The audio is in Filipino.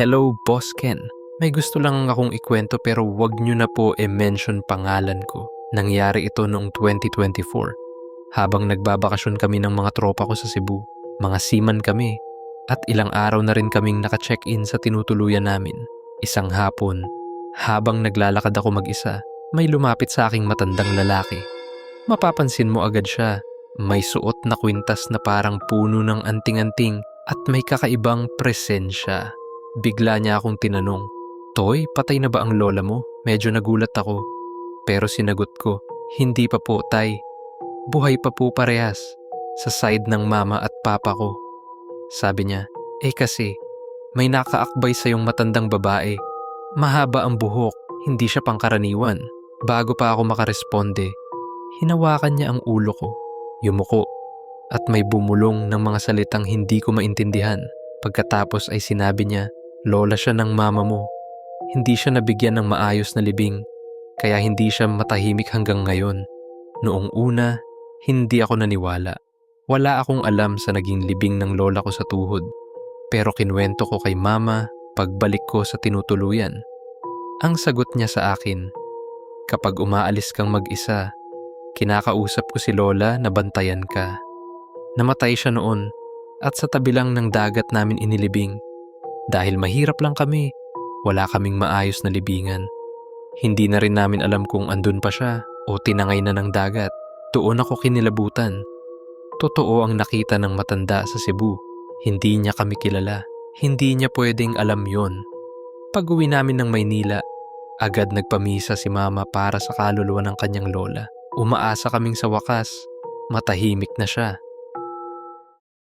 Hello, Boss Ken. May gusto lang akong ikwento pero wag nyo na po i-mention pangalan ko. Nangyari ito noong 2024. Habang nagbabakasyon kami ng mga tropa ko sa Cebu, mga seaman kami, at ilang araw na rin kaming naka-check-in sa tinutuluyan namin. Isang hapon, habang naglalakad ako mag-isa, may lumapit sa aking matandang lalaki. Mapapansin mo agad siya. May suot na kwintas na parang puno ng anting-anting at may kakaibang presensya. Bigla niya akong tinanong, Toy, patay na ba ang lola mo? Medyo nagulat ako. Pero sinagot ko, hindi pa po, tay. Buhay pa po parehas. Sa side ng mama at papa ko. Sabi niya, eh kasi, may nakaakbay sa yung matandang babae. Mahaba ang buhok, hindi siya pangkaraniwan. Bago pa ako makaresponde, hinawakan niya ang ulo ko, yumuko, at may bumulong ng mga salitang hindi ko maintindihan. Pagkatapos ay sinabi niya, Lola siya ng mama mo. Hindi siya nabigyan ng maayos na libing, kaya hindi siya matahimik hanggang ngayon. Noong una, hindi ako naniwala. Wala akong alam sa naging libing ng lola ko sa tuhod. Pero kinwento ko kay mama pagbalik ko sa tinutuluyan. Ang sagot niya sa akin, kapag umaalis kang mag-isa, kinakausap ko si lola na bantayan ka. Namatay siya noon at sa tabi lang ng dagat namin inilibing. Dahil mahirap lang kami, wala kaming maayos na libingan. Hindi na rin namin alam kung andun pa siya o tinangay na ng dagat. Tuon ako kinilabutan. Totoo ang nakita ng matanda sa Cebu. Hindi niya kami kilala. Hindi niya pwedeng alam yon. Pag uwi namin ng Maynila, agad nagpamisa si mama para sa kaluluwa ng kanyang lola. Umaasa kaming sa wakas, matahimik na siya.